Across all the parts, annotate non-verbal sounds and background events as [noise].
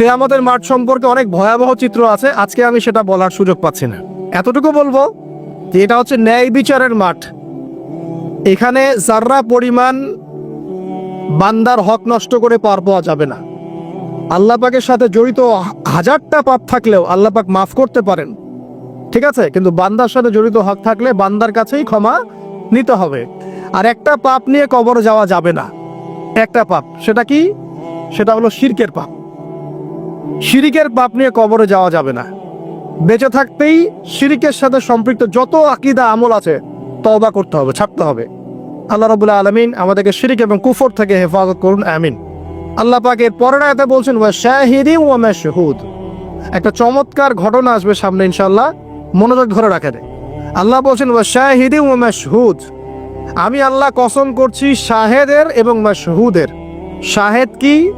কেয়ামতের মাঠ সম্পর্কে অনেক ভয়াবহ চিত্র আছে, আজকে আমি সেটা বলার সুযোগ পাচ্ছি না। এতটুকু বলব যে এটা হচ্ছে ন্যায় বিচারের মাঠ। এখানে যার্রা পরিমাণ বান্দার হক নষ্ট করে পার পাওয়া যাবে না। আল্লাহ পাকের সাথে জড়িত হাজারটা পাপ থাকলেও আল্লাহ পাক মাফ করতে পারেন। ঠিক আছে? কিন্তু বান্দার সাথে জড়িত হক থাকলে বান্দার কাছেই ক্ষমা নিতে হবে। আর একটা পাপ নিয়ে কবর যাওয়া যাবে না। একটা পাপ। সেটা কি? সেটা হলো শিরকের পাপ। শিরিকের পাপ নিয়ে কবরে যাওয়া যাবে না। বেঁচে থাকতেই শিরিকের সাথে সম্পৃক্ত যত আকিদা আমল আছে, তওবা করতে হবে, ছাড়তে হবে। আল্লাহ রবুল্লাহ আলমিন আমাদেরকে শিরিক এবং কুফর থেকে হেফাজত করুন, আমিন। আল্লাহ পাকের পরের আয়াতে বলছেন, ওয়া শাহিদি ওয়া মাশহুদ। একটা চমৎকার ঘটনা আসবে সামনে ইনশাল্লাহ মনোযোগ ধরে রাখেন। আল্লাহ বলছেন, ওয়া শাহিদি ওয়া মাশহুদ। আমি আল্লাহ কসম করছি, শাহেদের এবং মাশহুদের। শাহেদ কি?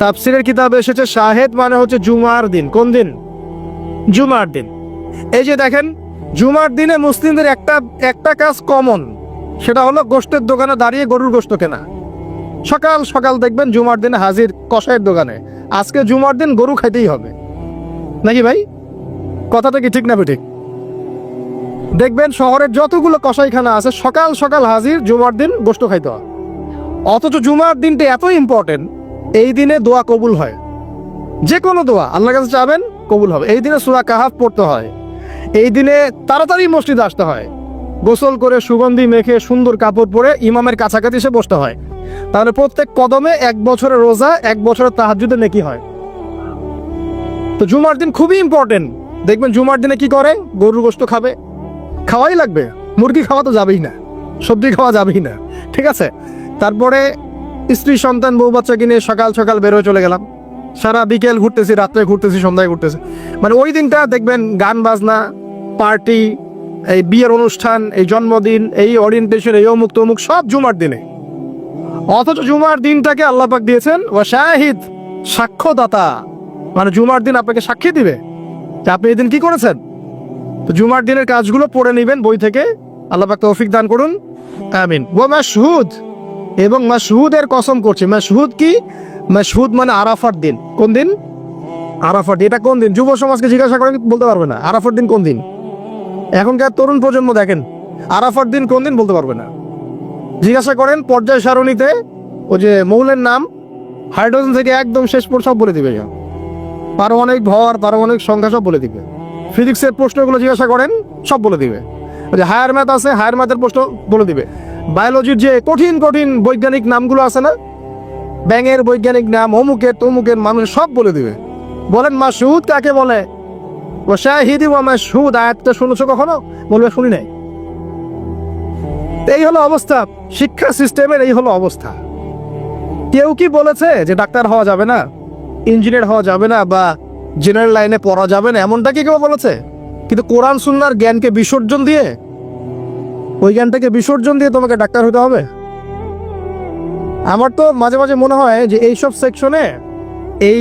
তাফসিরের কিতাবে এসেছে, শাহেদ মানে হচ্ছে জুমার দিন। কোন দিন? জুমার দিন। এই যে দেখেন, জুমার দিনে মুসলিমদের একটা একটা কাজ কমন, সেটা হলো গোষ্ঠের দোকানে দাঁড়িয়ে গরুর গোশত কেনা। সকাল সকাল দেখবেন জুমার দিনে হাজির কষাইয়ের দোকানে। আজকে জুমার দিন গরু খাইতেই হবে। নাকি ভাই? কথাটা কি ঠিক না ঠিক দেখবেন শহরের যতগুলো কষাইখানা আছে, সকাল সকাল হাজির জুমার দিন গোশত খাইতে হয়। অথচ জুমার দিনটা এত ইম্পর্টেন্ট এই দিনে দোয়া কবুল হয়। যে কোনো দোয়া, আল্লাহর কাছে চাবেন, কবুল হবে। এই দিনে সুরা কাহাফ পড়তে হয়। এই দিনে তাড়াতাড়ি মসজিদে আসতে হয়। গোসল করে সুগন্ধি মেখে সুন্দর কাপড় পরে ইমামের কাছাকাছি এসে বসতে হয়। তাহলে প্রত্যেক কদমে এক বছরের রোজা, এক বছরের তাহাজুদে নেকি হয়। তো জুমার দিন খুবই ইম্পর্টেন্ট দেখবেন জুমার দিনে কি করে? গরুর গোস্ত খাবে। খাওয়াই লাগবে। মুরগি খাওয়া তো যাবেই না। সবজি খাওয়া যাবেই না। ঠিক আছে? তারপরে স্ত্রী, সন্তান, বউ, বাচ্চা কিনে সকাল সকাল বেরোয় চলে গেলাম। সারা বিকেল ঘুরতেছি, রাত্রে ঘুরতেছি, সন্ধ্যায় ঘুরতেছি। মানে ওই দিনটা দেখবেন গান, বাজনা, পার্টি, এই বিয়ের অনুষ্ঠান, এই জন্মদিন, এই ওরিয়েন্টেশন এই অমুক তমুক, সব জুমার দিনে। অথচ জুমার দিনটাকে আল্লাহ পাক দিয়েছেন ও শাহিদ, সাক্ষ্যদাতা। মানে জুমার দিন আপনাকে সাক্ষী দিবে যে আপনি এই দিন কি করেছেন? তো জুমার দিনের কাজগুলো পড়ে নেবেন বই থেকে। আল্লাহ পাক তৌফিক দান করুন। আমিন। ও মাসহুদ এবং মাসহুদের কসম করছে। মাসহুদ কি? মাসহুদ মানে আরাফার দিন। কোন দিন? আরাফার দিন। এটা কোন দিন? যুব সমাজকে জিজ্ঞাসা করেন, বলতে পারবে না। আরাফার দিন কোন দিন? এখনকার তরুণ প্রজন্ম দেখেন? আরাফার দিন কোন দিন বলতে পারবে না। জিজ্ঞাসা করেন পর্যায় সারণীতে ও যে মৌলের নাম, হাইড্রোজেন থেকে একদম শেষ পর সব বলে দিবে পারমাণবিক ভর পারমাণবিক সংখ্যা সব বলে দিবে। ফিজিক্সের প্রশ্নগুলো জিজ্ঞাসা করেন, সব বলে দিবে। ওই যে হায়ার ম্যাথ আছে, হায়ার ম্যাথের প্রশ্ন বলে দিবে। বায়োলজির যে কঠিন কঠিন বৈজ্ঞানিক নামগুলো আছে না, ব্যাঙের বৈজ্ঞানিক নাম, অমুকের, তমুকের মানুষ সব বলে দিবে। বলেন, মা সুদ কাকে বলে? ও শাহিদি ও মা সুদ, আয়াতটা শুনেছো কখনো? বলবে, শুনি নাই। এই হলো অবস্থা, শিক্ষা সিস্টেমের এই হলো অবস্থা। কেউ কি বলেছে যে ডাক্তার হওয়া যাবে না, ইঞ্জিনিয়ার হওয়া যাবে না, বা জেনারেল লাইনে পড়া যাবে না, এমনটা কি কেউ বলেছে? কিন্তু কোরআন, সুন্নার জ্ঞানকে বিসর্জন দিয়ে ওই জ্ঞানটাকে বিসর্জন দিয়ে তোমাকে ডাক্তার হতে হবে। আমার তো মাঝে মাঝে মনে হয় যে এইসব সেকশনে এই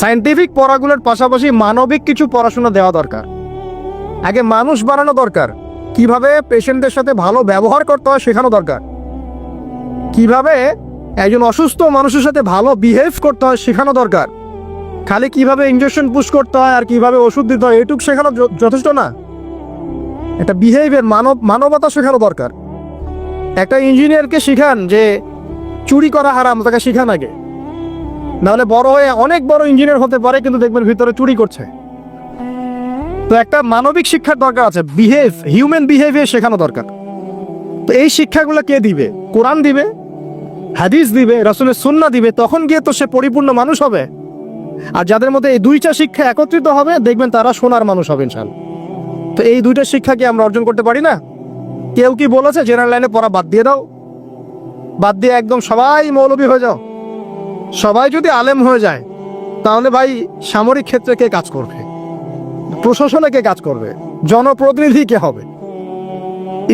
সায়েন্টিফিক পড়াগুলোর পাশাপাশি মানবিক কিছু পড়াশোনা দেওয়া দরকার। আগে মানুষ বানানো দরকার। কীভাবে পেশেন্টদের সাথে ভালো ব্যবহার করতে হয় শেখানো দরকার। কীভাবে একজন অসুস্থ মানুষের সাথে ভালো বিহেভ করতে হয় শেখানো দরকার। খালি কীভাবে ইঞ্জেকশন পুশ করতে হয় আর কীভাবে ওষুধ দিতে হয়, এটুক শেখানো যথেষ্ট না। একটা বিহেভিয়ার মানব, মানবতা শেখানো দরকার। একটা ইঞ্জিনিয়ারকে শিখান যে চুরি করা হারাম, তাকে শিখান আগে। নাহলে বড় হয়ে অনেক বড় ইঞ্জিনিয়ার হতে পারে, কিন্তু দেখবেন ভিতরে চুরি করছে। তো একটা মানবিক শিক্ষার দরকার আছে বিহেভ হিউম্যান বিহেভিয়ার শেখানো দরকার। তো এই শিক্ষাগুলো কে দিবে? কোরআন দিবে? হাদিস দিবে? রসুলের সুন্না দিবে? তখন গিয়ে তো সে পরিপূর্ণ মানুষ হবে। আর যাদের মধ্যে এই দুইটা শিক্ষা একত্রিত হবে, দেখবেন তারা সোনার মানুষ হবে ইনশাল তো এই দুইটা শিক্ষা কি আমরা অর্জন করতে পারি না? কেউ কি বলেছে জেনারেল লাইনে পড়া বাদ দিয়ে দাও? বাদ দিয়ে একদম সবাই মৌলবী হয়ে যাও। সবাই যদি আলেম হয়ে যায়, তাহলে ভাই সামরিক ক্ষেত্রে কে কাজ করবে? প্রশাসনে কে কাজ করবে? জনপ্রতিনিধি কে হবে?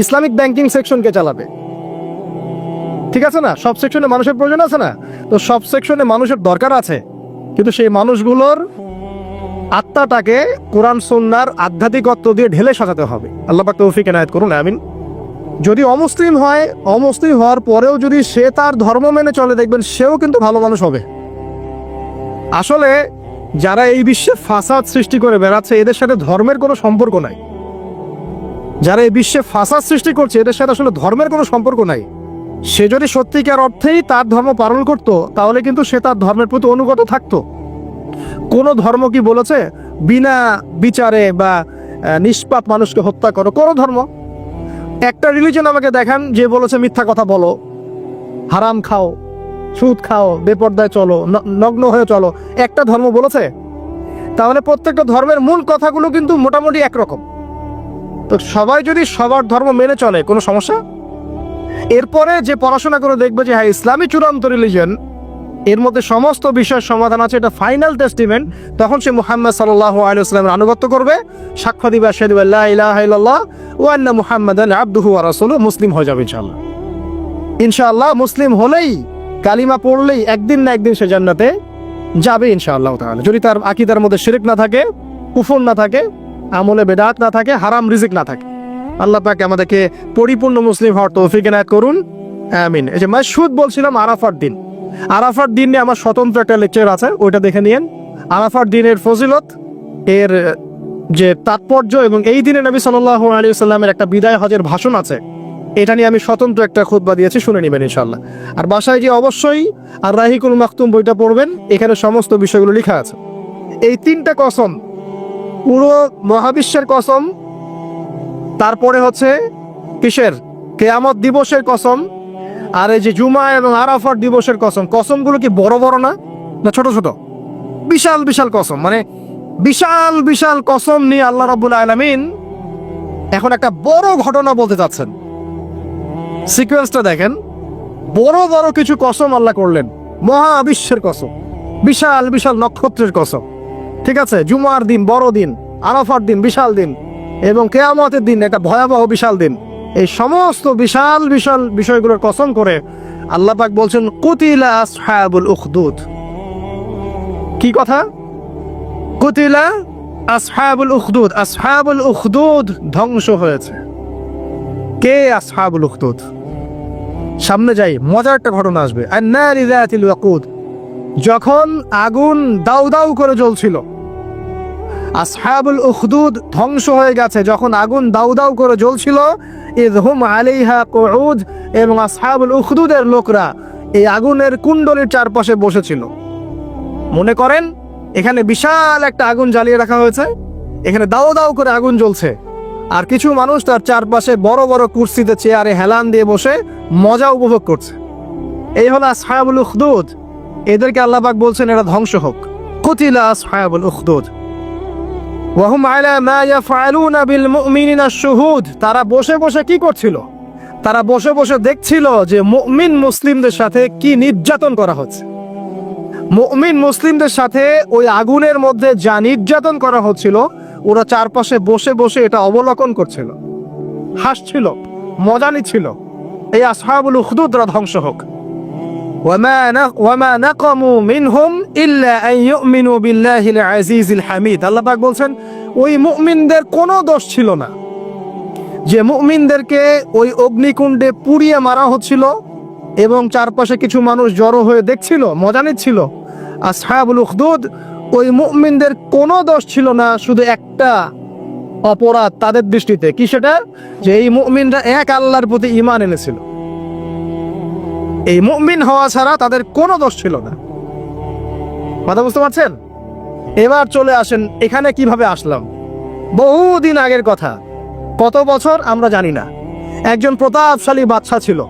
ইসলামিক ব্যাংকিং সেকশন কে চালাবে? ঠিক আছে না? সব সেকশনে মানুষের প্রয়োজন আছে না? তো সব সেকশনে মানুষের দরকার আছে। কিন্তু সেই মানুষগুলোর আত্মাটাকে কোরআন সন্ন্যার আধ্যাত্মিকত্ব দিয়ে ঢেলে সাজাতে হবে। আল্লাহ পাক তৌফিক এনায়েত করুন, আমিন। যদি অমুসলিম হয়, অমুসলিম হওয়ার পরেও যদি সে তার ধর্ম মেনে চলে, দেখবেন সেও কিন্তু ভালো মানুষ হবে। আসলে যারা এই বিশ্বে ফাসাদ সৃষ্টি করে বেড়াচ্ছে, এদের সাথে ধর্মের কোনো সম্পর্ক নাই। যারা এই বিশ্বে ফাসাদ সৃষ্টি করছে, এদের সাথে আসলে ধর্মের কোনো সম্পর্ক নাই। সে যদি সত্যিকার অর্থেই তার ধর্ম পালন করত, তাহলে কিন্তু সে তার ধর্মের প্রতি অনুগত থাকতো। কোনো ধর্ম কি বলেছে? বিনা বিচারে বা আহ, নিষ্পাপ মানুষকে হত্যা করো। কোনো ধর্ম? একটা রিলিজন আমাকে দেখান যে বলেছে মিথ্যা কথা বলো। হারাম খাও সুদ খাও বেপর্দায় চলো নগ্ন হয়ে চলো। একটা ধর্ম বলেছে? তাহলে প্রত্যেকটা ধর্মের মূল কথাগুলো কিন্তু মোটামুটি একরকম। তো সবাই যদি সবার ধর্ম মেনে চলে কোনো সমস্যা? এরপরে যে পড়াশোনা করে দেখবে যে হ্যাঁ ইসলামী চূড়ান্ত রিলিজন এর মধ্যে সমস্ত বিষয়ের সমাধান আছে, এটা ফাইনাল টেস্টিমেন্ট তখন সে মুহাম্মদ সাল্লাহ আলাইসলামের আনুগত্য করবে। সাক্ষ্য দিবে, আশহাদু আল্লা ইলাহা ইল্লাল্লাহ ওয়া আন্না মুহাম্মাদান আবদুহু ওয়া রাসূলুহু। মুসলিম হয়ে যাবে ইনশাল্লাহ ইনশাআল্লাহ মুসলিম হলেই, কালিমা পড়লেই একদিন না একদিন সে জান্নাতে যাবে ইনশাআল্লাহ তাহলে যদি তার আকীদার মধ্যে শিরক না থাকে, কুফর না থাকে, আমলে বেদাত না থাকে, হারাম রিজিক না থাকে। আল্লাহ পাক আমাদেরকে পরিপূর্ণ মুসলিম হওয়ার তৌফিক এনায়েত করুন। আমিন। এই যে মাসুদ বলছিলাম আরাফার দিন। আরাফার দিন নিয়ে আমার স্বতন্ত্র একটা লেকচার আছে, ওইটা দেখে নিয়েন। আরাফার দিনের ফজিলত, এর যে তাৎপর্য এবং এই দিনে নবী সাল্লাল্লাহু আলাইহি সাল্লামের একটা বিদায় হজের ভাষণ আছে, এটা নিয়ে আমি স্বতন্ত্র একটা খুতবা দিয়েছি, শুনে নেবেন ইনশাল্লাহ আর বাসায় যে অবশ্যই আর রাহিকুল মাকতুম বইটা পড়বেন, এখানে সমস্ত বিষয়গুলো লেখা আছে। এই তিনটা কসম, পুরো মহাবিশ্বের কসম, তারপরে হচ্ছে কিসের? কেয়ামত দিবসের কসম আর এই যে জুমা এবং আরাফার দিবসের কসম, কসমগুলো কি বড় বড় না? না, ছোট ছোট? বিশাল বিশাল কসম মানে বিশাল বিশাল কসম নিয়ে আল্লাহ রাব্বুল আলামিন এখন একটা বড় ঘটনা বলতে চাচ্ছেন। সিকোয়েন্সটা দেখেন। বড় বড় কিছু কসম আল্লাহ করলেন। মহাবিশ্বের কসম। বিশাল বিশাল নক্ষত্রের কসম। ঠিক আছে? জুমার দিন, বড় দিন, আরাফার দিন, বিশাল দিন এবং কেয়ামতের দিন, একটা ভয়াবহ, বিশাল দিন। এই সমস্ত বিশাল বিশাল বিষয়গুলোর কসম করে আল্লাহ পাক বলছেন, কুতিলা আসহাবুল উখদুদ। কি কথা? কুতিলা আসহাবুল উখদুদ। আসহাবুল উখদুদ ধ্বংস হয়েছে। কে আসহাবুল উখদুদ? সামনে যাই, মজার একটা ঘটনা আসবে। যখন আগুন দাউ দাউ করে জ্বলছিল। আসহাবুল উখদুদ ধ্বংস হয়ে গেছে। যখন আগুন দাউ দাউ করে জ্বলছিল, ইদহুম আলাইহা কুউদ এবং আসহাবুল উখদুদের লোকরা এই আগুনের কুণ্ডলীর চারপাশে বসেছিল। মনে করেন, এখানে বিশাল একটা আগুন জ্বালিয়ে রাখা হয়েছে। এখানে দাও দাও করে আগুন জ্বলছে। আর কিছু মানুষ তার চারপাশে বড় বড় কুর্সিতে, চেয়ারে হেলান দিয়ে বসে মজা উপভোগ করছে। এই হলো আসহাবুল উখদুদ। এদেরকে আল্লাহবাক বলছেন, এরা ধ্বংস হোক। কতিলা আসহাবুল উখদুদ। ওয়াহুম আলা মা ইয়াফআলুনা বিল মুমিনিনা শুহুদ। তারা বসে বসে কি করছিল? তারা বসে বসে দেখছিল যে মুমিন মুসলিমদের সাথে কি নির্যাতন করা হচ্ছে। মুমিন মুসলিমদের সাথে ওই আগুনের মধ্যে যা নির্যাতন করা হচ্ছিল, ওরা চারপাশে বসে বসে এটা অবলোকন করছিল। হাসছিল, মজা নিচ্ছিল। এই আসহাবুল উখদুদরা ধ্বংস হোক। আল্লাপাক বলছেন, ওই মুমিনদের কোনো দোষ ছিল না। যে মুমিনদেরকে ওই অগ্নিকুণ্ডে পুড়িয়ে মারা হচ্ছিল এবং চারপাশে কিছু মানুষ জড়ো হয়ে দেখছিল, মজা নিচ্ছিল। আর সাহাবুল উখদুদ, ওই মুমিনদের কোনো দোষ ছিল না, শুধু একটা অপরাধ তাদের দৃষ্টিতে। কি সেটা? যে এই মুমিনরা এক আল্লাহর প্রতি ইমান এনেছিল। এই মুমিন হওয়া ছাড়া তাদের কোনো দোষ ছিল না। কথা বুঝতে পারছেন? এবার চলে আসেন, এখানে কীভাবে আসলাম? বহুদিন আগের কথা। কত বছর আমরা জানি না। একজন প্রতাপশালী বাচ্চা ছিল।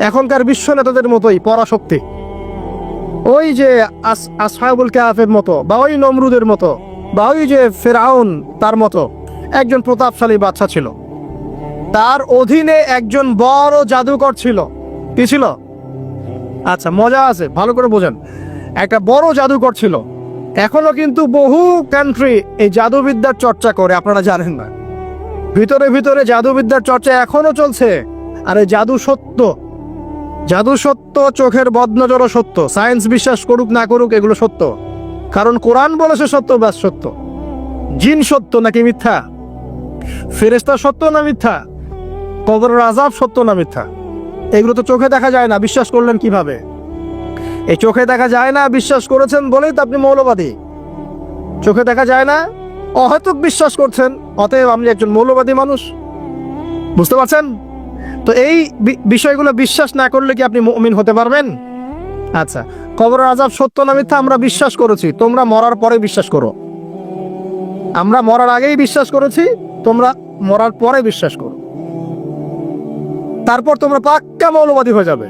এখনকার বিশ্ব নেতাদের মতোই, পরাশক্তি। ওই যে আস- আসহাবুল কাহাফের মতো, বা ওই নমরুদের মতো, বা ওই যে ফেরাউন তার মতো, একজন প্রতাপশালী বাচ্চা ছিল। তার অধীনে একজন বড় জাদুকর ছিল। কি ছিল? আচ্ছা মজা আছে, ভালো করে বোঝেন। একটা বড় জাদুকর ছিল। এখনও কিন্তু বহু কান্ট্রি এই জাদুবিদ্যার চর্চা করে, আপনারা জানেন না। ভিতরে ভিতরে জাদুবিদ্যার চর্চা এখনও চলছে। আর এই জাদু সত্য জাদু সত্য, চোখের বদনজরও সত্য। সায়েন্স বিশ্বাস করুক না করুক, এগুলো সত্য। কারণ কোরআন বলেছে সত্য ব্যাস সত্য? জিন সত্য নাকি মিথ্যা? ফেরেস্তা সত্য না মিথ্যা? কবরের আজাব সত্য না মিথ্যা? এগুলো তো চোখে দেখা যায় না, বিশ্বাস করলেন কীভাবে? এই চোখে দেখা যায় না, বিশ্বাস করেছেন বলেই তো আপনি মৌলবাদী। চোখে দেখা যায় না, অহেতুক বিশ্বাস করছেন, অতএব আপনি একজন মৌলবাদী মানুষ। বুঝতে পারছেন? তো এই বিষয়গুলো বিশ্বাস না করলে কি আপনি মুমিন হতে পারবেন? আচ্ছা কবর আজাব সত্য না মিথ্যা আমরা বিশ্বাস করেছি, তোমরা মরার পরে বিশ্বাস করো। আমরা মরার আগেই বিশ্বাস করেছি, তোমরা মরার পরে বিশ্বাস করো। তারপর তোমরা পাক্কা মৌলবাদী হয়ে যাবে।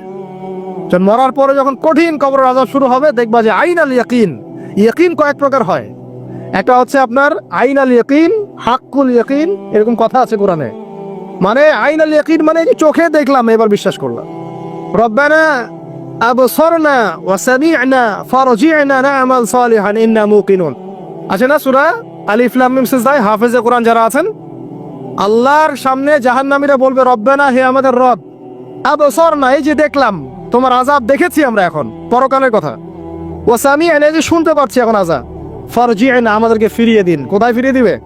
মরার পরে যখন কঠিন কবর আজাব শুরু হবে, দেখবা যে আইন আল ইয়াকিন। ইয়াকিন কয়েক প্রকার হয়। একটা হচ্ছে আপনার আইন আল ইয়াকিন, হাক্কুল ইয়াকিন, এরকম কথা আছে কোরআনে। মানে আইন আল ইয়াকিন মানে চোখে দেখলাম, এবার বিশ্বাস করলাম। রব্বানা আবসরনা ওয়া সামি'না ফারজি'না না'মাল সালিহান, ইন্না মুকিনুন। আছে না সূরা? আলিফ লাম মিম সিজদায় হাফেজে কোরআন যারা আছেন আল্লাহর সামনে জাহান্নামীরা বলবে, রব্বানা, হে আমাদের রব। আবসরনা এই যে দেখলাম, তোমার আজাব দেখেছি আমরা এখন। পরকালের কথা। ও সামি'না এই যে শুনতে পাচ্ছি এখন আজাব ফারজি'না আমাদেরকে ফিরিয়ে দিন। কোথায় ফিরিয়ে দিবে?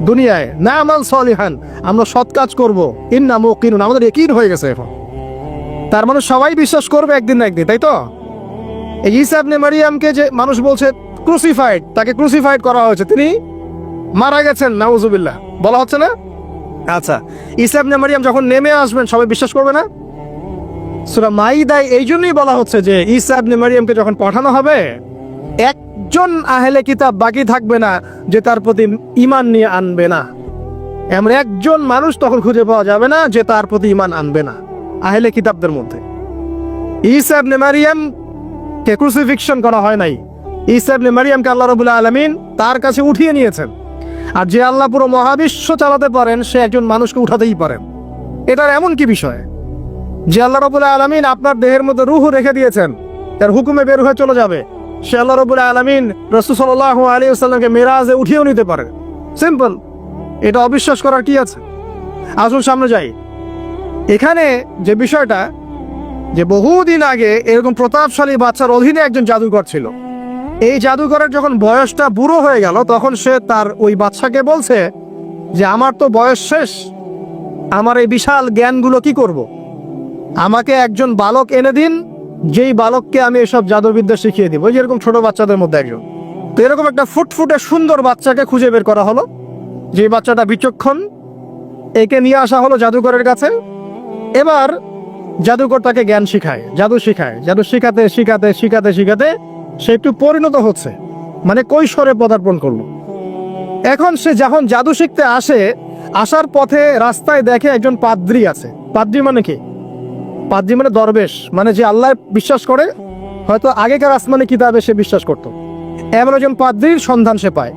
দুনিয়ায়। না, আমাল সলিহান, আমরা সৎ কাজ করব। ইন্না মুকিনুন, আমাদের একিন হয়ে গেছে এখন। তার মানে সবাই বিশ্বাস করবে একদিন না একদিন, তাই তো? এই ঈসা ইবনে মারিয়ামকে যে মানুষ বলছে, ক্রুসিফাইড, তাকে ক্রুসিফাইড করা হয়েছে। তিনি মারা গেছেন, নাউজুবিল্লাহ। বলা হচ্ছে না? আচ্ছা ঈসা ইবনে মারিয়াম যখন নেমে আসবেন, সবাই বিশ্বাস করবে না? সূরা মাইদায় এই জন্যই বলা হচ্ছে যে ঈসা ইবনে মারিয়ামকে যখন পাঠানো হবে, একজন আহলে কিতাব বাকি থাকবে না যে তার প্রতি ঈমান নিয়ে আনবে না। এমন একজন মানুষ তখন খুঁজে পাওয়া যাবে না যে তার প্রতি ঈমান আনবে না, আহলে কিতাবদের মধ্যে। ঈসা ইবনে মারিয়াম কে ক্রুসিফিকশন করা হয় নাই। ঈসা ইবনে মারিয়ামকে আল্লাহ রাব্বুল আলামিন তার কাছে উঠিয়ে নিয়েছেন। আর যে আল্লাহ পুরো মহাবিশ্ব চালাতে পারেন, সে একজন মানুষকে উঠাতেই পারেন। এটার এমন কি বিষয়? যে আল্লাহ রাব্বুল আলামিন আপনার দেহের মধ্যে রুহ রেখে দিয়েছেন তার হুকুমে বের হয়ে চলে যাবে, সে আল্লাহ রাব্বুল আলামিন রাসূল সাল্লাল্লাহু আলাইহি ওয়াসাল্লামকে মিরাজে উঠিয়েও নিতে পারে সিম্পল। এটা অবিশ্বাস করার কি আছে? আসুন সামনে যাই। এখানে যে বিষয়টা, যে বহুদিন আগে এরকম প্রতাপশালী বাচ্চার অধীনে একজন জাদুঘর ছিল। এই জাদুঘরের যখন বয়সটা বুড়ো হয়ে গেল, তখন সে তার ওই বাচ্চাকে বলছে যে, আমার তো বয়স শেষ। আমার এই বিশাল জ্ঞানগুলো কি করব। আমাকে একজন বালক এনে দিন, যেই বালককে আমি এসব জাদুবিদ্যা শিখিয়ে দিব। যেরকম ছোট বাচ্চাদের মধ্যে একজন। তো এরকম একটা ফুটফুটে সুন্দর বাচ্চাকে খুঁজে বের করা হলো যে বাচ্চাটা বিচক্ষণ। একে নিয়ে আসা হলো জাদুঘরের কাছে। এবার জাদুকর তাকে জ্ঞান শিখায়, জাদু শিখায়, জাদু শিখাতে শিখাতে শিখাতে শিখাতে সে একটু পরিণত হচ্ছে। মানে কৈশোরে পদার্পণ করল। এখন সে যখন জাদু শিখতে আসে, আসার পথে রাস্তায় দেখে একজন পাদ্রি আছে। পাদ্রি মানে কি? পাদ্রি মানে দরবেশ। মানে যে আল্লাহ বিশ্বাস করে, হয়তো আগেকার আসমানি কিতাবে সে বিশ্বাস করত। এমন একজন পাদ্রির সন্ধান সে পায়।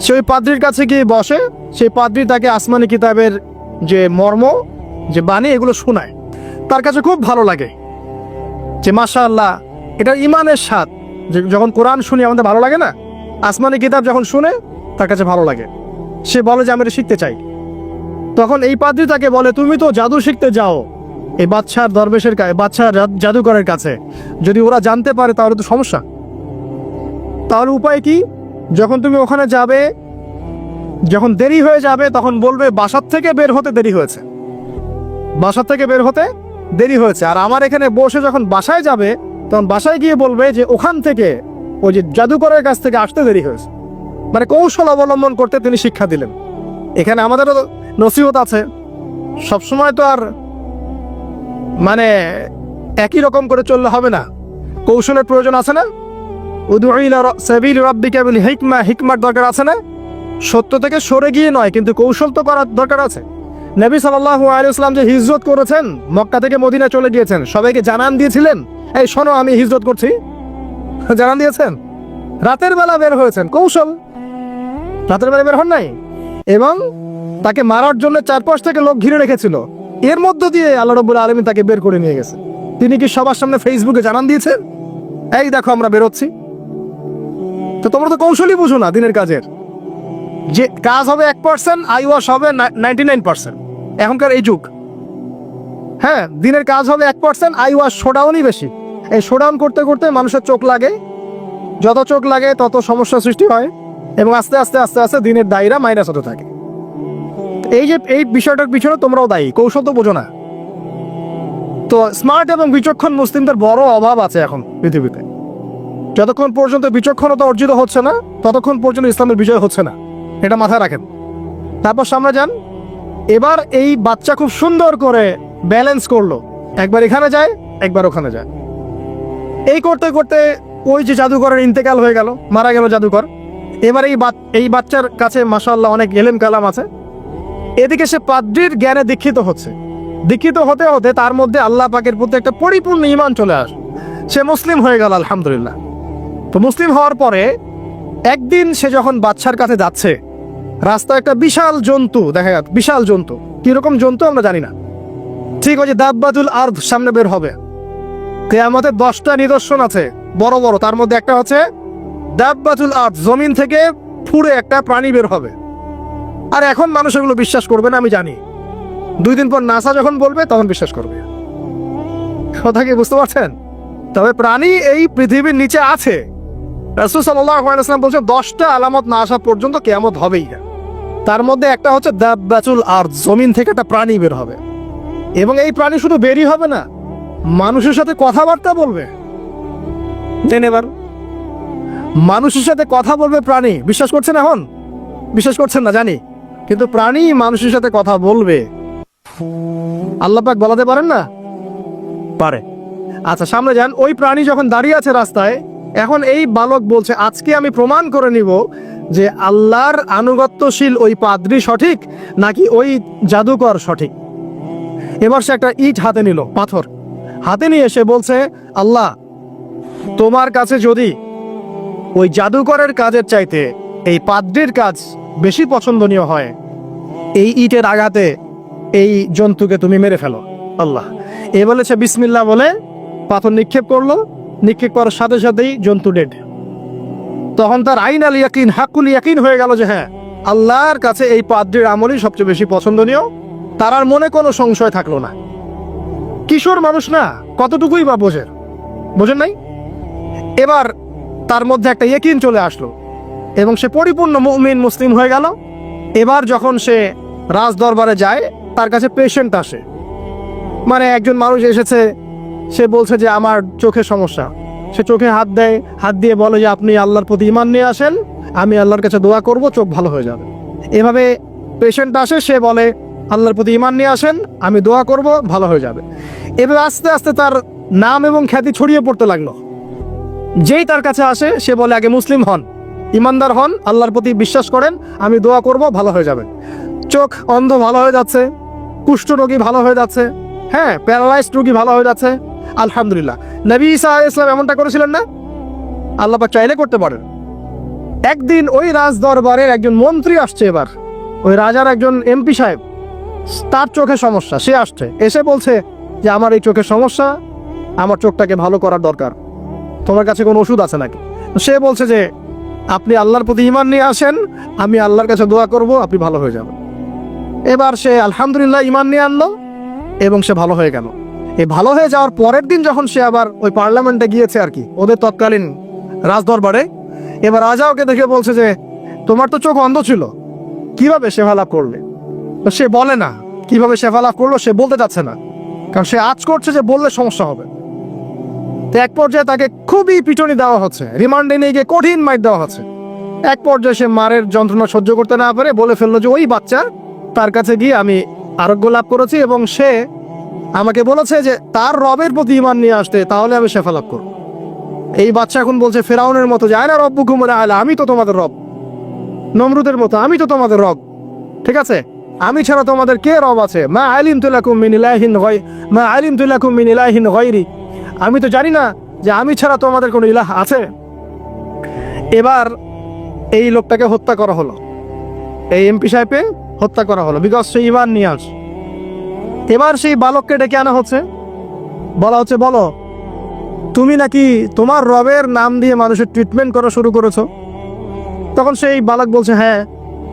সে ওই পাদ্রির কাছে গিয়ে বসে, সেই পাদ্রি তাকে আসমানি কিতাবের যে মর্ম, যে বাণী, এগুলো শোনায়। তার কাছে খুব ভালো লাগে যে মাশা আল্লাহ এটা ইমানের স্বাদ যখন কোরআন শুনি আমাদের ভালো লাগে না, আসমানি কিতাব যখন শুনে তার কাছে ভালো লাগে। সে বলে যে, আমি এটা শিখতে চাই। তখন এই পাদ্রি তাকে বলে, তুমি তো জাদু শিখতে যাও, এই বাচ্চার দরবেশের কাছে বাচ্চার জাদুকরের কাছে। যদি ওরা জানতে পারে তাহলে তো সমস্যা। তাহলে উপায় কি? যখন তুমি ওখানে যাবে, যখন দেরি হয়ে যাবে, তখন বলবে, বাসার থেকে বের হতে দেরি হয়েছে। বাসার থেকে বের হতে দেরি হয়েছে। আর আমার এখানে বসে যখন বাসায় যাবে তখন বাসায় গিয়ে বলবে যে ওখান থেকে ওই যে জাদুকরের কাছ থেকে আসতে দেরি হয়েছে। মানে কৌশল অবলম্বন করতে তিনি শিক্ষা দিলেন। এখানে আমাদেরও নসিহত আছে। সবসময় তো আর মানে একই রকম করে চললে হবে না। কৌশলের প্রয়োজন আছে না? হিকমা, হিকমার দরকার আছে না? সত্য থেকে সরে গিয়ে নয়, কিন্তু কৌশল তো করার দরকার আছে। নবী সাল্লাল্লাহু আলাইহি ইসলাম যে হিজরত করেছেন, মক্কা থেকে মদিনা চলে গিয়েছেন, সবাইকে জানান দিয়েছিলেন, এই শোনো, আমি হিজরত করছি। [laughs] জানান দিয়েছেন। রাতের বেলা বের হয়েছেন, কৌশল। রাতের বেলা বের হন নাই? এবং তাকে মারার জন্য চারপাশ থেকে লোক ঘিরে রেখেছিল। এর মধ্য দিয়ে আল্লাহ রব্বুল আলমী তাকে বের করে নিয়ে গেছে। তিনি কি সবার সামনে ফেসবুকে জানান দিয়েছেন? এই দেখো, আমরা বেরোচ্ছি। তো তোমরা তো কৌশলই বুঝো না দিনের কাজের। যে কাজ হবে এক পার্সেন্ট আই ওয়াশ হবে নাইনটি নাইন পার্সেন্ট এখনকার এই যুগ। হ্যাঁ দিনের কাজ হবে এক পার্সেন্ট আই ওয়াশ শোডাউনই বেশি। এই শোডাউন করতে করতে মানুষের চোখ লাগে। যত চোখ লাগে, তত সমস্যা সৃষ্টি হয়। এবং আস্তে আস্তে আস্তে আস্তে দিনের দায়রা মাইনাস হতে থাকে। এই যে, এই বিষয়টার পিছনে তোমরাও দায়ী। কৌশল তো বোঝো না। তো স্মার্ট এবং বিচক্ষণ মুসলিমদের বড় অভাব আছে এখন পৃথিবীতে। যতক্ষণ পর্যন্ত বিচক্ষণতা অর্জিত হচ্ছে না, ততক্ষণ পর্যন্ত ইসলামের বিজয় হচ্ছে না। এটা মাথায় রাখেন। তারপর সামনে যান। এবার এই বাচ্চা খুব সুন্দর করে ব্যালেন্স করল। একবার এখানে যায়, একবার ওখানে যায়। এই করতে করতে ওই যে জাদুকরের ইন্তেকাল হয়ে গেল, মারা গেল জাদুকর এবার এই এই বাচ্চার কাছে মাসাল্লাহ অনেক এলেম কালাম আছে। এদিকে সে পাদ্রির জ্ঞানে দীক্ষিত হচ্ছে। দীক্ষিত হতে হতে তার মধ্যে আল্লাহ পাকের প্রতি একটা পরিপূর্ণ ইমান চলে আস সে মুসলিম হয়ে গেল, আলহামদুলিল্লাহ। তো মুসলিম হওয়ার পরে একদিন সে যখন বাচ্চার কাছে যাচ্ছে রাস্তায় একটা বিশাল জন্তু, দেখা যাক, বিশাল জন্তু। কীরকম জন্তু আমরা জানি না। ঠিক আছে দাব্বাতুল আর্ধ সামনে বের হবে। কেয়ামতের দশটা নিদর্শন আছে, বড় বড়। তার মধ্যে একটা হচ্ছে দাব্বাতুল আর্ধ জমিন থেকে ফুড়ে একটা প্রাণী বের হবে। আর এখন মানুষ এগুলো বিশ্বাস করবে না, আমি জানি। দুই দিন পর নাসা যখন বলবে, তখন বিশ্বাস করবে। কথা কি বুঝতে পারছেন? তবে প্রাণী এই পৃথিবীর নিচে আছে। রাসুল সাল্লাম বলছে দশটা আলামত না আসা পর্যন্ত কেয়ামত হবেই। না তার মধ্যে একটা হচ্ছে দাব্বাতুল আর জমিন থেকে একটা প্রাণী বের হবে। এবং এই প্রাণী শুধু বেরই হবে না, মানুষের সাথে কথাবার্তা বলবে। দেন এবার, মানুষের সাথে কথা বলবে প্রাণী। বিশ্বাস করছেন এখন? বিশ্বাস করছেন না, জানি। কিন্তু প্রাণী মানুষের সাথে কথা বলবে। আল্লাহ পাক বলাতে পারেন না? পারে। আচ্ছা সামনে যান। ওই প্রাণী যখন দাঁড়িয়ে আছে রাস্তায়, এখন এই বালক বলছে, আজকে আমি প্রমাণ করে নিব যে আল্লাহর আনুগত্যশীল ওই পাদ্রি সঠিক নাকি ওই জাদুকর সঠিক? এবার সে একটা ইট হাতে নিল, পাথর। হাতে নিয়ে সে বলছে, আল্লাহ, তোমার কাছে যদি ওই জাদুকরের কাজের চাইতে এই পাদ্রির কাজ বেশি পছন্দনীয় হয়, এই ইটের আঘাতে এই জন্তুকে তুমি মেরে ফেলো। আল্লাহ। এ বলেছে, বিসমিল্লাহ বলে পাথর নিক্ষেপ করল। নিক্ষেপ করার সাথে সাথেই জন্তু ডেড। তখন তার আইন আল ইয়াকিন হাকুল ইয়াকিন হয়ে গেল যে হ্যাঁ আল্লাহর কাছে এই পাদ্রির আমলই সবচেয়ে বেশি পছন্দনীয়। তার আর মনে কোনো সংশয় থাকল না। কিশোর মানুষ না, কতটুকুই বা বোঝে? বোঝেন নাই? এবার তার মধ্যে একটা ইয়েকিন চলে আসলো এবং সে পরিপূর্ণ মুমিন, মুসলিম হয়ে গেল। এবার যখন সে রাজ দরবারে যায়, তার কাছে পেশেন্ট আসে। মানে একজন মানুষ এসেছে, সে বলছে যে, আমার চোখের সমস্যা। সে চোখে হাত দেয়, হাত দিয়ে বলে যে, আপনি আল্লাহর প্রতি ইমান নিয়ে আসেন, আমি আল্লাহর কাছে দোয়া করব, চোখ ভালো হয়ে যাবে। এভাবে পেশেন্ট আসে, সে বলে, আল্লাহর প্রতি ইমান নিয়ে আসেন, আমি দোয়া করব, ভালো হয়ে যাবে। এভাবে আস্তে আস্তে তার নাম এবং খ্যাতি ছড়িয়ে পড়তে লাগল। যেই তার কাছে আসে, সে বলে, আগে মুসলিম হন ইমানদার হন, আল্লাহর প্রতি বিশ্বাস করেন, আমি দোয়া করব, ভালো হয়ে যাবে। চোখ অন্ধ ভালো হয়ে যাচ্ছে কুষ্ঠ রোগী ভালো হয়ে যাচ্ছে হ্যাঁ প্যারালাইজড রোগী ভালো হয়ে যাচ্ছে আলহামদুলিল্লাহ। নবী ইসা ইসলাম এমনটা করেছিলেন না? আল্লাহ পাক চাইলে করতে পারেন। একদিন ওই রাজ দরবারের একজন মন্ত্রী আসছে এবার। ওই রাজার একজন এমপি সাহেব, তার চোখে সমস্যা, সে আসছে। এসে বলছে যে, আমার এই চোখের সমস্যা, আমার চোখটাকে ভালো করার দরকার। তোমার কাছে কোনো ওষুধ আছে নাকি? সে বলছে যে, আপনি আল্লাহর প্রতি ইমান নিয়ে আসেন, আমি আল্লাহর কাছে দোয়া করব, আপনি ভালো হয়ে যাবেন। এবার সে আলহামদুলিল্লাহ ইমান নিয়ে আনলো এবং সে ভালো হয়ে গেল। এই ভালো হয়ে যাওয়ার পরের দিন যখন সে আবার ওই পার্লামেন্টে গিয়েছে আর কি, ওদের তৎকালীন রাজদরবারে, এবার রাজা ওকে দেখে বলছে যে, তোমার তো চোখ অন্ধ ছিল, কীভাবে সেবা লাভ করলে সে বলে না, কীভাবে সেবা লাভ করল সে বলতে চাচ্ছে না, কারণ সে আজ করছে যে বললে সমস্যা হবে। তো এক পর্যায়ে তাকে খুবই পিটনি দেওয়া হচ্ছে, রিমান্ডে নিয়ে গিয়ে কঠিন মাইট দেওয়া হচ্ছে। এক পর্যায়ে সে মারের যন্ত্রণা সহ্য করতে না পারে বলে ফেলল যে, ওই বাচ্চা, তার কাছে গিয়ে আমি আরোগ্য লাভ করেছি এবং সে আমাকে বলেছে যে তার রবের প্রতি ইমান নিয়ে আসতে, তাহলে আমি শেফা লাভ করব। এই বাচ্চা এখন বলছে, ফেরাউনের মতো, যায় না রব্বু কুমরে আলা আমি তো তোমাদের রব। নমরুদের মতো, আমি তো তোমাদের রব। ঠিক আছে? আমি ছাড়া তোমাদের কে রব আছে? মা আলিম তুলাকুম মিন ইলাহিন গয় মা আলিম তুলাকুম মিন ইলাহিন গয়রি আমি তো জানি না যে আমি ছাড়া তোমাদের কোনো ইলাহ আছে। এবার এই লোকটাকে হত্যা করা হলো। এই এমপি সাহেবকে হত্যা করা হলো বিকজ সে ইমান নিয়ে আস এবার সেই বালককে ডেকে আনা হচ্ছে। বলা হচ্ছে, বলো, তুমি নাকি তোমার রবের নাম দিয়ে মানুষের ট্রিটমেন্ট করা শুরু করেছ? তখন সেই বালক বলছে হ্যাঁ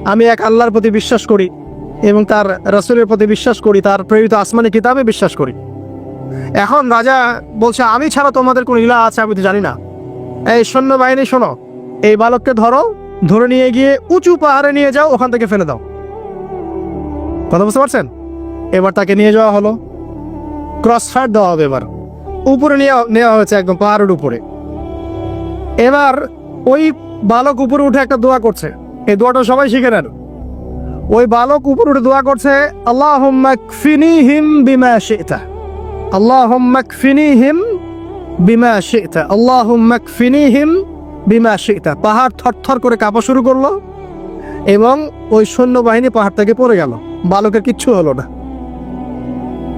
আমি এক আল্লাহর প্রতি বিশ্বাস করি এবং তার রসুলের প্রতি বিশ্বাস করি, তার প্রেরিত আসমানি কিতাবে বিশ্বাস করি। এখন রাজা বলছে, আমি ছাড়া তোমাদের কোন ইলা আছে আমি তো জানি না। এই সৈন্যবাহিনী, শোনো, এই বালককে ধরো, ধরে নিয়ে গিয়ে উঁচু পাহাড়ে নিয়ে যাও, ওখান থেকে ফেলে দাও। কথা বুঝতে পারছেন? এবার তাকে নিয়ে যাওয়া হলো। ক্রস ফায়ার দেওয়া হবে এবার। উপরে নিয়ে নেওয়া হয়েছে একদম পাহাড়ের উপরে। এবার ওই বালক উপরে উঠে একটা দোয়া করছে। এই দোয়াটা সবাই শিখে নেন। ওই বালক উপরে উঠে দোয়া করছে আল্লাহ হিম বিমা শিতা। আল্লাহ হিম বিমা শিতা। আল্লাহ হিম বিমা শিতা। পাহাড় থরথর করে কাঁপা শুরু করল এবং ওই সৈন্যবাহিনী পাহাড় থেকে পড়ে গেল। বালকের কিচ্ছু হলো না।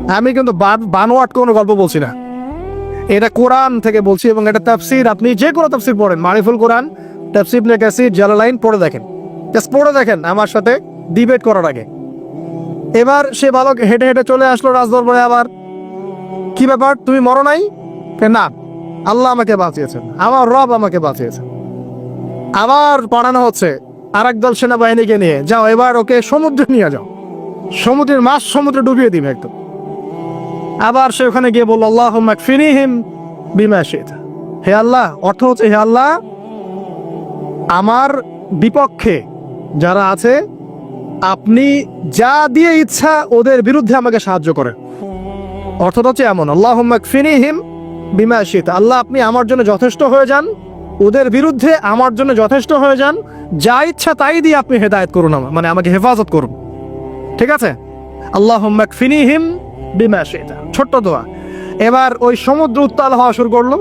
আমি কিন্তু বান- বানোয়াট কোনো গল্প বলছি না। এটা কোরআন থেকে বলছি এবং এটা তাফসির। আপনি যে কোনো তাফসির পড়েন, মারিফুল কোরআন, তাফসির নে কাসির, জালালাইন পড়ে দেখেন। জাস্ট পড়ে দেখেন আমার সাথে ডিবেট করার আগে। এবার সে বালক হেঁটে হেঁটে চলে আসলো রাজদরবারে আবার। কি ব্যাপার? তুমি মরো নাই? না, আল্লাহ আমাকে বাঁচিয়েছেন। আমার রব আমাকে বাঁচিয়েছেন। আবার পড়ানো হচ্ছে আর একদল সেনাবাহিনীকে নিয়ে। যাও, এবার ওকে সমুদ্রে নিয়ে যাও। সমুদ্রের মাছ সমুদ্রে ডুবিয়ে দিবে একদম। আবার সে ওখানে গিয়ে বলল আল্লাহ ফিনিহিম বিমা শিত। হে আল্লাহ, অর্থ হচ্ছে, হে আল্লাহ, আমার বিপক্ষে যারা আছে, আপনি যা দিয়ে ইচ্ছা ওদের বিরুদ্ধে আমাকে সাহায্য করেন। অর্থটা হচ্ছে এমন আল্লাহ ফিনিহিম বিমা আল্লাহ, আপনি আমার জন্য যথেষ্ট হয়ে যান, ওদের বিরুদ্ধে আমার জন্য যথেষ্ট হয়ে যান, যা ইচ্ছা তাই দিয়ে আপনি হেদায়ত করুন আমার মানে আমাকে হেফাজত করুন। ঠিক আছে? আল্লাহ ফিনিহিম বিমা ছোট্ট দোয়া। এবার ওই সমুদ্র উত্তাল হওয়া শুরু করল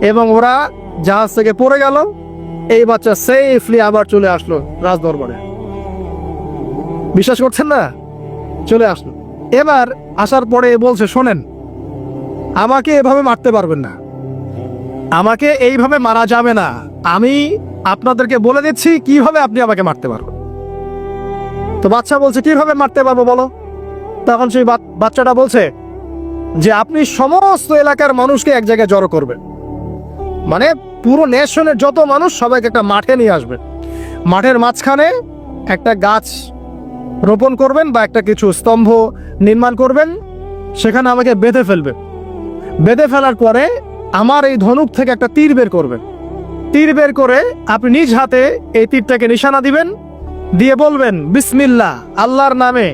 এবং ওরা জাহাজ থেকে পড়ে গেল। এই বাচ্চা সেফলি আবার চলে আসলো রাজদরবারে। বিশ্বাস করছেন না? চলে আসলো। এবার আসার পরে বলছে, শোনেন, আমাকে এভাবে মারতে পারবেন না। আমাকে এইভাবে মারা যাবে না। আমি আপনাদেরকে বলে দিচ্ছি কীভাবে আপনি আমাকে মারতে পারবেন? তো বাচ্চা বলছে, কীভাবে মারতে পারব বলো? তখন সেই বাচ্চাটা বলছে যে আপনি সমস্ত এলাকার মানুষকে এক জায়গায় জড়ো করবেন। মানে পুরো নেশনের যত মানুষ সবাইকে একটা মাঠে নিয়ে আসবেন মাঠের মাঝখানে একটা গাছ রোপণ করবেন বা একটা কিছু স্তম্ভ নির্মাণ করবেন, সেখানে আমাকে বেঁধে ফেলবে। বেঁধে ফেলার পরে আমার এই ধনুক থেকে একটা তীর বের করবেন। তীর বের করে আপনি নিজ হাতে এই তীরটাকে নিশানা দিবেন, দিয়ে বলবেন বিসমিল্লা আল্লাহর নামে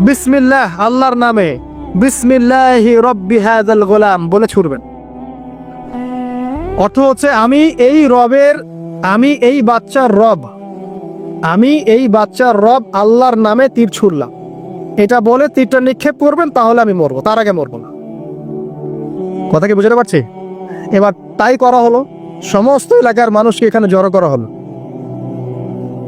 বিসমিল্লাহ, আল্লাহর নামে। বিসমিল্লাহি রব্বি হাযাল গোলাম, বলে ছুড়বেন। অর্থ হচ্ছে, আমি এই রবের, আমি এই বাচ্চার রব। আমি এই বাচ্চার রব আল্লাহর নামে তীর ছুড়লাম। এটা বলে তীরটা নিক্ষেপ করবেন, তাহলে আমি মরবো। তার আগে মরবো না। কথা কি বুঝতে পারছি? এবার তাই করা হলো। সমস্ত এলাকার মানুষকে এখানে জড়ো করা হলো।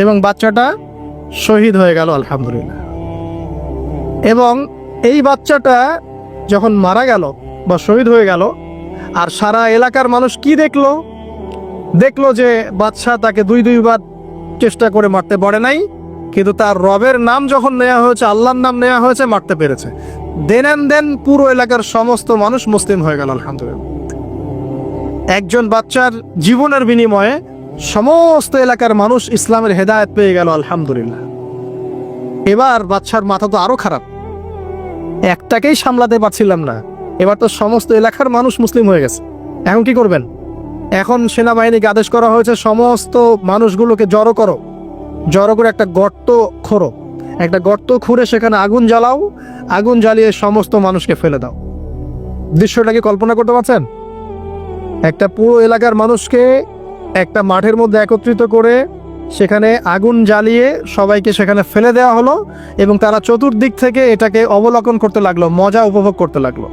এবং বাচ্চাটা শহীদ হয়ে গেল, আলহামদুলিল্লাহ। এবং এই বাচ্চাটা যখন মারা গেল বা শহীদ হয়ে গেল, আর সারা এলাকার মানুষ কি দেখল? দেখল যে বাদশাহ তাকে দুই দুইবার চেষ্টা করে মারতে পারে নাই, কিন্তু তার রবের নাম যখন নেওয়া হয়েছে, আল্লাহর নাম নেওয়া হয়েছে, মারতে পেরেছে। দেন দেন পুরো এলাকার সমস্ত মানুষ মুসলিম হয়ে গেল, আলহামদুলিল্লাহ। একজন বাচ্চার জীবনের বিনিময়ে সমস্ত এলাকার মানুষ ইসলামের হেদায়েত পেয়ে গেল, আলহামদুলিল্লাহ। এবার বাচ্চার মাথা তো আরও খারাপ। একটাকেই সামলাতে পারছিলাম না। এবার তো সমস্ত এলাকার মানুষ মুসলিম হয়ে গেছে। এখন কি করবেন? এখন সেনাবাহিনীকে আদেশ করা হয়েছে, সমস্ত মানুষগুলোকে জড়ো করো। জড়ো করে একটা গর্ত খোরো একটা গর্ত খুঁড়ে সেখানে আগুন জ্বালাও। আগুন জ্বালিয়ে সমস্ত মানুষকে ফেলে দাও। দৃশ্যটা কি কল্পনা করতে পারছেন? একটা পুরো এলাকার মানুষকে একটা মাঠের মধ্যে একত্রিত করে সেখানে আগুন জ্বালিয়ে সবাইকে সেখানে ফেলে দেওয়া হলো এবং তারা চতুর্দিক থেকে এটাকে অবলোকন করতে লাগল, মজা উপভোগ করতে লাগল।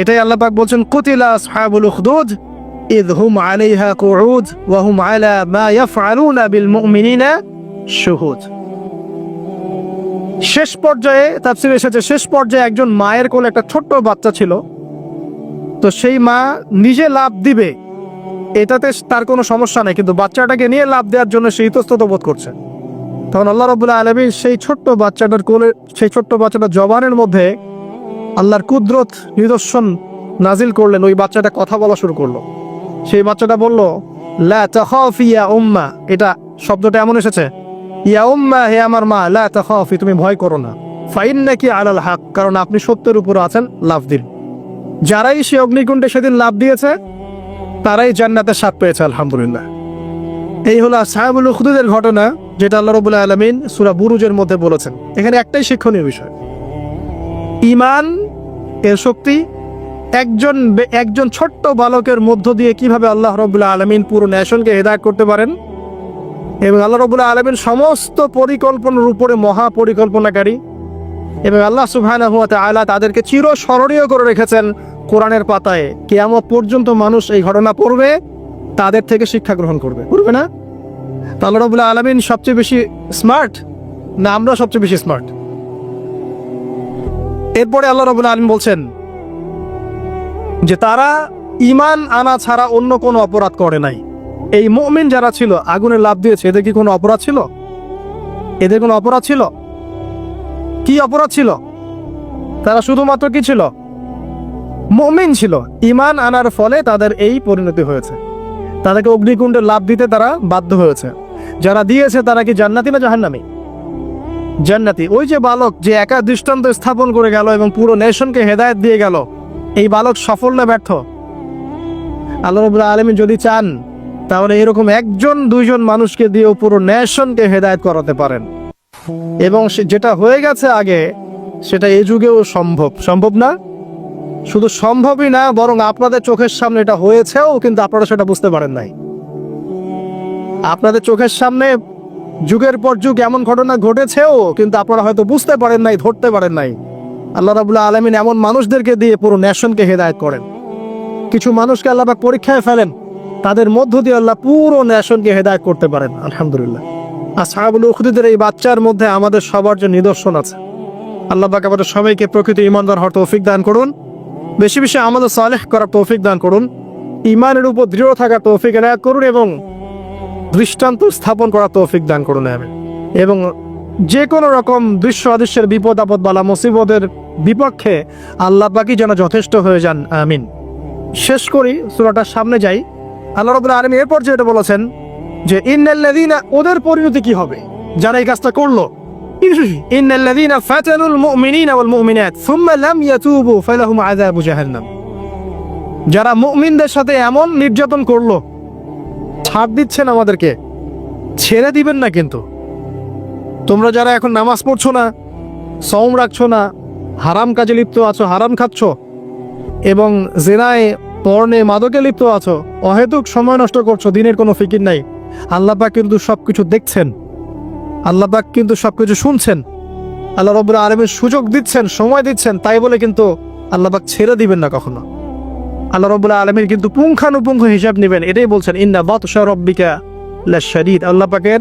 এটাই আল্লাহ পাক বলছেন, কুতিলা আসহাবুল উখদুদ, ইদ হুম আলাইহা কুউদ, ওয়া আলা মা ইয়াফআলুনা বিল মুমিনিনা শুহুদ। শেষ পর্যায়ে, তাফসীরে এসেছে, শেষ পর্যায়ে একজন মায়ের কোলে একটা ছোট্ট বাচ্চা ছিল। তো সেই মা নিজে লাভ দিবে। এটাতে তার কোনো সমস্যা নেই, কিন্তু বাচ্চাটাকে নিয়ে লাভ দেওয়ার জন্য সে ইতস্তত বোধ করছে। তখন আল্লাহ রবুল্লাহ আলমী সেই ছোট্ট বাচ্চাটার কোলে, সেই ছোট্ট বাচ্চাটার জবানের মধ্যে আল্লাহর কুদরত নিদর্শন নাজিল করলেন, ওই বাচ্চাটা কথা বলা শুরু করল। সেই বাচ্চাটা বলল ইয়া উম্মা। এটা শব্দটা এমন এসেছে, ইয়া উম্মা, হে আমার মা, লা তাখাফি, তুমি ভয় করো না। ফাইন নাকি আলাল হাক, কারণ আপনি সত্যের উপর আছেন, লাভ দিন। যারাই সে অগ্নিকুণ্ডে সেদিন লাভ দিয়েছে তারাই জান্নাতের স্বাদ পেয়েছে, আলহামদুলিল্লাহ। এই হলো সাহাবুল খুদুদের ঘটনা, যেটা আল্লাহ রবুল্লাহ আলমিন সুরা বুরুজের মধ্যে বলেছেন। এখানে একটাই শিক্ষণীয় বিষয়। ইমান এর শক্তি, একজন একজন ছোট্ট বালকের মধ্য দিয়ে কীভাবে আল্লাহ রবুল্লাহ আলমিন পুরো ন্যাশনকে হেদায়ত করতে পারেন? এবং আল্লাহ রবুল্লাহ আলমিন সমস্ত পরিকল্পনার উপরে মহা পরিকল্পনাকারী এবং আল্লাহ সুবহান আলা তাদেরকে চিরস্মরণীয় করে রেখেছেন কোরআনের পাতায় কেয়ামত পর্যন্ত মানুষ এই ঘটনা পড়বে, তাদের থেকে শিক্ষা গ্রহণ করবে। করবে না? তা আল্লাহ রবুল্লাহ আলমিন সবচেয়ে বেশি স্মার্ট না আমরা সবচেয়ে বেশি স্মার্ট এরপরে আল্লাহ রবুল্লাহ আলম বলছেন যে, তারা ইমান আনা ছাড়া অন্য কোনো অপরাধ করে নাই। এই মুমিন যারা ছিল আগুনে লাভ দিয়েছে, এদের কি কোনো অপরাধ ছিল? এদের কোনো অপরাধ ছিল? কি অপরাধ ছিল? তারা শুধুমাত্র কি ছিল? মুমিন ছিল। ইমান আনার ফলে তাদের এই পরিণতি হয়েছে। তাদেরকে অগ্নিকুণ্ডে লাভ দিতে তারা বাধ্য হয়েছে। যারা দিয়েছে তারা কি জান্নাতি না জাহান্নামী? জান্নাতি। ওই যে বালক যে একা দৃষ্টান্ত স্থাপন করে গেল এবং পুরো নেশনকে হেদায়েত দিয়ে গেল, এই বালক সফল না ব্যর্থ? আল্লাহ রবুল্লাহ আলমী যদি চান, তাহলে এরকম একজন, দুইজন মানুষকে দিয়েও পুরো নেশনকে হেদায়ত করাতে পারেন। এবং যেটা হয়ে গেছে আগে, সেটা এই যুগেও সম্ভব। সম্ভব না? শুধু সম্ভবই না, বরং আপনাদের চোখের সামনে এটা হয়েছেও, কিন্তু আপনারা সেটা বুঝতে পারেন নাই। আপনাদের চোখের সামনে যুগের পর যুগ এমন ঘটনা ঘটেছেও, কিন্তু আপনারা হয়তো বুঝতে পারেন নাই, ধরতে পারেন নাই। আল্লাহ রাবুল্লাহ আলমিন এমন মানুষদেরকে দিয়ে পুরো নেশনকে হেদায়ত করেন। কিছু মানুষকে আল্লাহ পরীক্ষায় ফেলেন, তাদের মধ্য দিয়ে আল্লাহ পুরো নেশনকে হেদায়েত করতে পারেন, আলহামদুলিল্লাহ। আর সাহাবুল এই বাচ্চার মধ্যে আমাদের সবার যে নিদর্শন আছে, আল্লাহ পাক আমাদের সবাইকে প্রকৃত ইমানদার হওয়ার তৌফিক দান করুন। বেশি বেশি আমাদের সালেহ করার তৌফিক দান করুন। ইমানের উপর দৃঢ় থাকার তৌফিক এনায়ত করুন এবং দৃষ্টান্ত স্থাপন করার তৌফিক দান করুন এবং যে কোনো রকম দৃশ্য আদৃশ্যের বিপদ, আপদ বালা মুসিবতের বিপক্ষে আল্লাহ পাকি যেন যথেষ্ট হয়ে যান, আমিন। শেষ করি, সুরাটার সামনে যাই। আল্লাহ রবুল্লাহ আলমী এরপর যেটা বলেছেন যে, ইন্নাল্লাযীনা, ওদের পরিণতি কি হবে? যারা এই কাজটা করল ইন্নাল্লাযীনা ফাতানুল মুমিনিনা ওয়াল মুমিনাত সুম্মা লাম ইয়াতুবু ফালাহুম আযাবু জাহান্নাম যারা মুমিনদের সাথে এমন নির্যাতন করল, ছাড় দিচ্ছেন আমাদেরকে, ছেড়ে দিবেন না কিন্তু। তোমরা যারা এখন নামাজ পড়ছো না, সওম রাখছো না, হারাম কাজে লিপ্ত আছো, হারাম খাচ্ছ, এবং জেনায় পর্ণে মাদকে লিপ্ত আছো, অহেতুক সময় নষ্ট করছ, দিনের কোনো ফিকির নাই আল্লাপাক কিন্তু সবকিছু দেখছেন। আল্লাপাক কিন্তু সবকিছু শুনছেন। আল্লাহ রব্বুল আলমের সুযোগ দিচ্ছেন, সময় দিচ্ছেন, তাই বলে কিন্তু আল্লাপাক ছেড়ে দিবেন না কখনো। আল্লাহ রব্বুল আলমীর কিন্তু পুঙ্খানুপুঙ্খ হিসাব নেবেন, এটাই বলছেন, ইন্না বাতশা রব্বিকা লাশাদীদ। আল্লাহ পাকের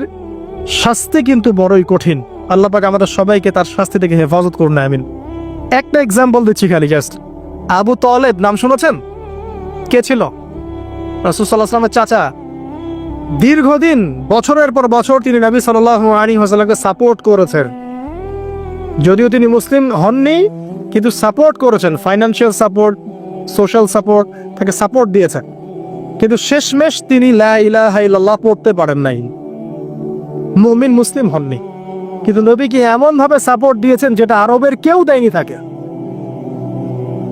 শাস্তি কিন্তু বড়ই কঠিন। আল্লাহ পাক আমাদের সবাইকে তার শাস্তি থেকে হেফাজত করুন, আমিন। একটা এক্সাম্পল দিচ্ছি খালি জাস্ট আবু তলেব, নাম শুনেছেন? কে ছিল? রাসুল সাল্লাহ সাল্লামের চাচা। দীর্ঘদিন, বছরের পর বছর তিনি নবী সাল্লাহ আলী হাসালামকে সাপোর্ট করেছেন। যদিও তিনি মুসলিম হননি, কিন্তু সাপোর্ট করেছেন ফাইন্যান্সিয়াল সাপোর্ট সোশ্যাল সাপোর্ট তাকে সাপোর্ট দিয়েছেন। কিন্তু শেষমেশ তিনি লা ইলাহা ইল্লাল্লাহ পড়তে পারেন নাই। মুমিন মুসলিম হননি, কিন্তু নবীকে এমন ভাবে সাপোর্ট দিয়েছেন যেটা আরবের কেউ দেয়নি থাকে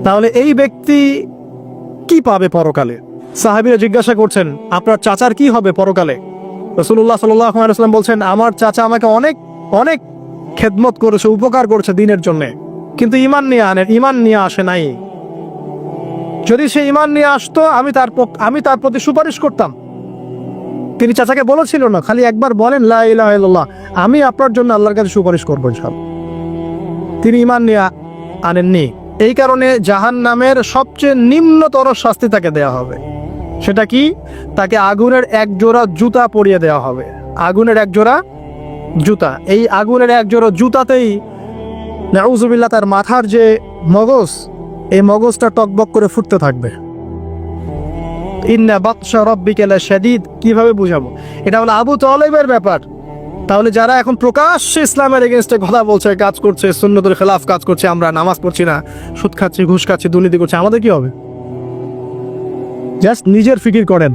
তাহলে এই ব্যক্তি কি পাবে পরকালে? সাহাবীরা জিজ্ঞাসা করছেন, আপনার চাচার কি হবে পরকালে? রসুল্লাহ সাল্লাম বলছেন, আমার চাচা আমাকে অনেক অনেক খেদমত করেছে, উপকার করেছে দিনের জন্য। কিন্তু ইমান নিয়ে আনেন ইমান নিয়ে আসে নাই। যদি সে ইমান নিয়ে আসতো, আমি তার আমি তার প্রতি সুপারিশ করতাম। তিনি চাচাকে বলেছিল না, খালি একবার বলেন আমি আপনার জন্য আল্লাহর কাছে সুপারিশ করব ইনশাল তিনি ইমান নিয়ে আনেননি। এই কারণে জাহান নামের সবচেয়ে নিম্নতর শাস্তি তাকে দেয়া হবে। সেটা কি? তাকে আগুনের এক জোড়া জুতা পরিয়ে দেওয়া হবে। আগুনের এক জোড়া জুতা। এই আগুনের এক জোড়া জুতাতেই নাউজুবিল্লাহ তার মাথার যে মগজ, এই মগজটা টকবক করে ফুটতে থাকবে। ইন্না বাদশা রব্বিকা লাশাদীদ। কীভাবে বুঝাবো? এটা হলো আবু তালেবের ব্যাপার। তাহলে যারা এখন প্রকাশ্যে ইসলামের এগেনস্টে কথা বলছে, কাজ করছে, সুন্নতের খেলাফ কাজ করছে, আমরা নামাজ পড়ছি না, সুদ খাচ্ছি, ঘুষ খাচ্ছি, দুর্নীতি করছি, আমাদের কি হবে? জাস্ট নিজের ফিকির করেন।